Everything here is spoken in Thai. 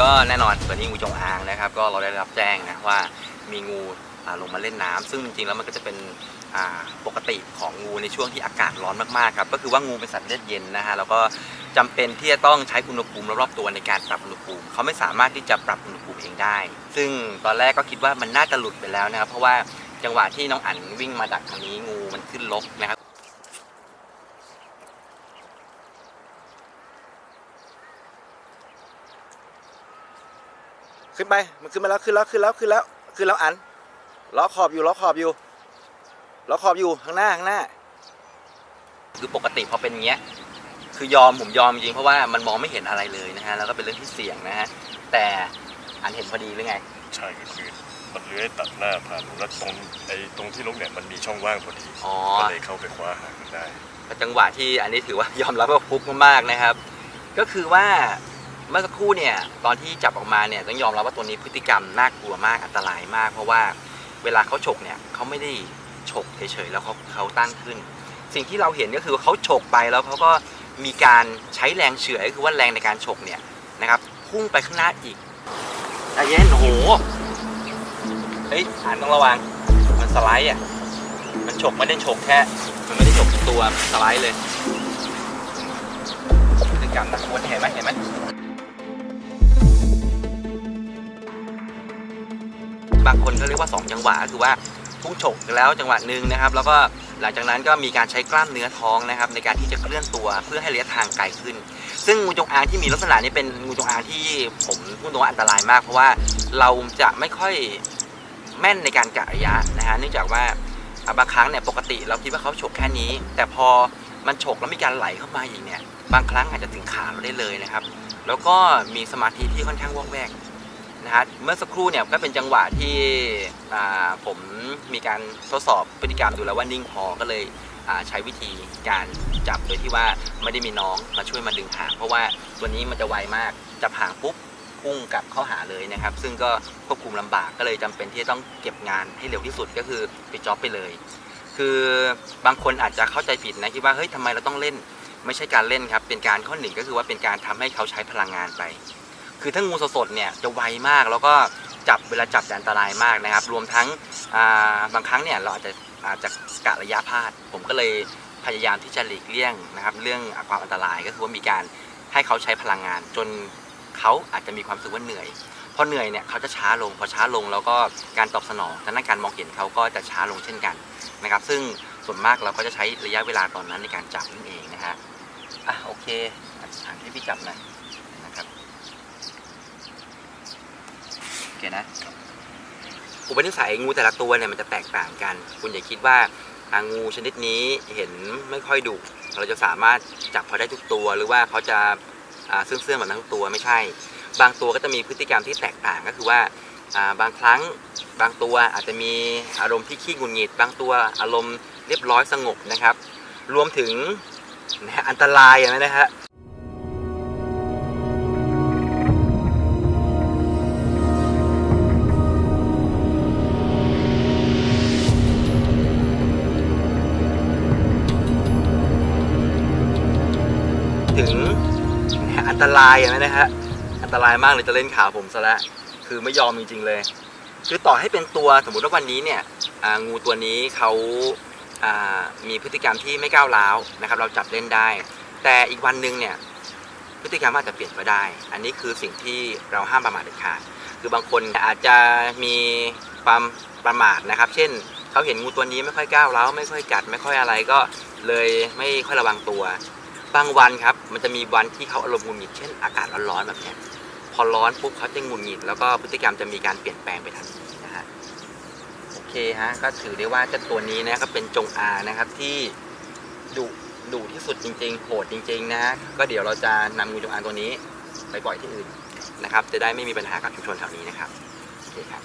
ก็แน่นอนตัวนี้งูจงอางนะครับ ก็เราได้รับแจ้งนะว่ามีงูลงมาเล่นน้ำซึ่งจริงๆแล้วมันก็จะเป็นปกติของงูในช่วงที่อากาศร้อนมากๆครับก็คือว่างูเป็นสัตว์เลือดเย็นนะฮะแล้วก็จำเป็นที่จะต้องใช้อุณหภูมิรอบๆตัวในการปรับอุณหภูมิเขาไม่สามารถที่จะปรับอุณหภูมิเองได้ ซึ่งตอนแรกก็คิดว่ามันน่าจะหลุดไปแล้วนะครับเพราะว่าจังหวะที่น้องอั๋นวิ่งมาดักทางนี้งูมันขึ้นลกนะครับ ขึ้นไป มันขึ้นมาแล้ว ขึ้นแล้ว ขึ้นแล้ว ขึ้นแล้ว ขึ้นแล้วอัน ล้อขอบอยู่ ล้อขอบอยู่ ล้อขอบอยู่ ข้างหน้า ข้างหน้า คือปกติพอเป็นอย่างเงี้ย คือยอมผมยอมจริงเพราะว่ามันมองไม่เห็นอะไรเลยนะฮะ แล้วก็เป็นเรื่องที่เสี่ยงนะฮะ แต่อันเห็นพอดีหรือไง ใช่ก็คือมันเลื้อยตัดหน้าผ่านแล้วตรงไอ้ตรงที่ลงเนี่ยมันมีช่องว่างพอดีอ๋อ ก็เลยเข้าไปคว้าหางมันได้ จังหวะที่อันนี้ถือว่ายอมรับว่าฟุกมากๆนะครับ ก็คือว่า เมื่อสักครู่เนี่ยตอนที่จับออกมาเนี่ยต้องยอมรับว่าตัวนี้พฤติกรรมน่ากลัวมากอันตรายมาก เพราะว่าเวลาเขาฉกเนี่ยเขาไม่ได้ฉกเฉยๆแล้วเขาเขาตั้งขึ้น สิ่งที่เราเห็นก็คือเขาฉกไปแล้วเขาก็มีการใช้แรงเฉื่อยก็คือว่าแรงในการฉกเนี่ยนะครับพุ่งไปข้างหน้าอีกใจเย็นโหเฮ้ยอ่านต้องระวัง มันสไลด์อะมันฉกไม่ได้ฉกแค่มันไม่ได้ฉกตัวสไลด์เลยพฤติกรรมตะกวนเห็นไหมเห็นไหม เขาเรียกว่า 2 จังหวะก็คือว่าพุ่งฉกแล้วจังหวะหนึ่งนะครับ แล้วก็หลังจากนั้นก็มีการใช้กล้ามเนื้อท้องนะครับ ในการที่จะเคลื่อนตัวเพื่อให้ระยะทางไกลขึ้น ซึ่งงูจงอางที่มีลักษณะนี้เป็นงูจงอางที่ผมพูดตรงว่าอันตรายมาก เพราะว่าเราจะไม่ค่อยแม่นในการกะระยะนะฮะเนื่องจากว่าบางครั้งเนี่ยปกติเราคิดว่าเขาฉกแค่นี้ แต่พอมันฉกแล้วมีการไหลเข้ามาอีกเนี่ยบางครั้งอาจจะถึงขาเราได้เลยนะครับ แล้วก็มีสมาธิที่ค่อนข้างว่องแวก นะฮะเมื่อสักครู่เนี่ยก็เป็นจังหวะที่ผมมีการทดสอบพฤติกรรมดูแล้วว่านิ่งพอก็เลยใช้วิธีการจับโดยที่ว่าไม่ได้มีน้องมาช่วยมาดึงหาง เพราะว่าตัวนี้มันจะไวมากจับหางปุ๊บพุ่งกลับเข้าหาเลยนะครับ ซึ่งก็ควบคุมลำบากก็เลยจำเป็นที่จะต้องเก็บงานให้เร็วที่สุดก็คือปิดจ็อบไปเลย คือบางคนอาจจะเข้าใจผิดนะคิดว่าเฮ้ยทำไมเราต้องเล่น ไม่ใช่การเล่นครับเป็นการข้อหนึ่งก็คือว่าเป็นการทำให้เขาใช้พลังงานไป คือถ้างูสดๆเนี่ยจะไวมากแล้วก็จับเวลาจับจะอันตรายมากนะครับ รวมทั้งาบางครั้งเนี่ยเราอาจจะอาจจะกะระยะพลาด ผมก็เลยพยายามที่จะหลีกเลี่ยงนะครับ เรื่องความอันตรายก็คือว่ามีการให้เขาใช้พลังงาน จนเขาอาจจะมีความรู้สึกว่าเหนื่อยพอเหนื่อยเนี่ยเขาจะช้าลงพอช้าลงแล้วก็การตอบสนองทางด้านการมองเห็นเขาก็จะช้าลงเช่นกันนะครับ ซึ่งส่วนมากเราก็จะใช้ระยะเวลาตอนนั้นในการจับนั่นเองนะฮะอะโอเคอ่านให้พี่จับหน่อยนะครับ โอเคนะอุปนิสัยงูแต่ละตัวเนี่ยมันจะแตกต่างกัน คุณอย่าคิดว่าอางูชนิดนี้เห็นไม่ค่อยดุเราจะสามารถจับเขาได้ทุกตัว หรือว่าเขาจะอ่าเสื่องๆแบบนั้นทุกตัวไม่ใช่ บางตัวก็จะมีพฤติกรรมที่แตกต่างก็คือว่าบางครั้งบางตัวอาจจะมีอารมณ์ที่ขี้งุดหงิด บางตัวอารมณ์เรียบร้อยสงบนะครับ รวมถึงอันตรายอย่างนั้นนะฮะ ถึงอันตรายอย่างนั้นนะฮะอันตรายมากเลยจะเล่นขาผมซะแล้วคือไม่ยอมจริงๆเลย คือต่อให้เป็นตัวสมมุติว่าวันนี้เนี่ยงูตัวนี้เขาอ่ามีพฤติกรรมที่ไม่ก้าวร้าวนะครับ เราจับเล่นได้ แต่อีกวันหนึ่งเนี่ยพฤติกรรมอาจจะเปลี่ยนไปได้ อันนี้คือสิ่งที่เราห้ามประมาทเด็ดขาดคือบางคนอาจจะมีความประมาทนะครับ เช่นเขาเห็นงูตัวนี้ไม่ค่อยก้าวร้าวไม่ค่อยกัด ไม่ค่อยอะไรก็เลยไม่ค่อยระวังตัว บางวันครับ มันจะมีวันที่เขาอารมณ์หงุดหงิดเช่นอากาศร้อนๆแบบนี้พอร้อนปุ๊บเขาจะหงุดหงิดแล้วก็พฤติกรรมจะมีการเปลี่ยนแปลงไปทันทีนะฮะโอเคฮะก็ถือได้ว่าเจ้าตัวนี้นะครับเป็นจงอางนะครับที่ดุดุที่สุดจริง ๆ โหดจริง ๆ นะฮะก็เดี๋ยวเราจะนำงูจงอางตัวนี้ ไปปล่อยที่อื่นนะครับ จะได้ไม่มีปัญหากับชุมชนแถวนี้นะครับโอเคครับ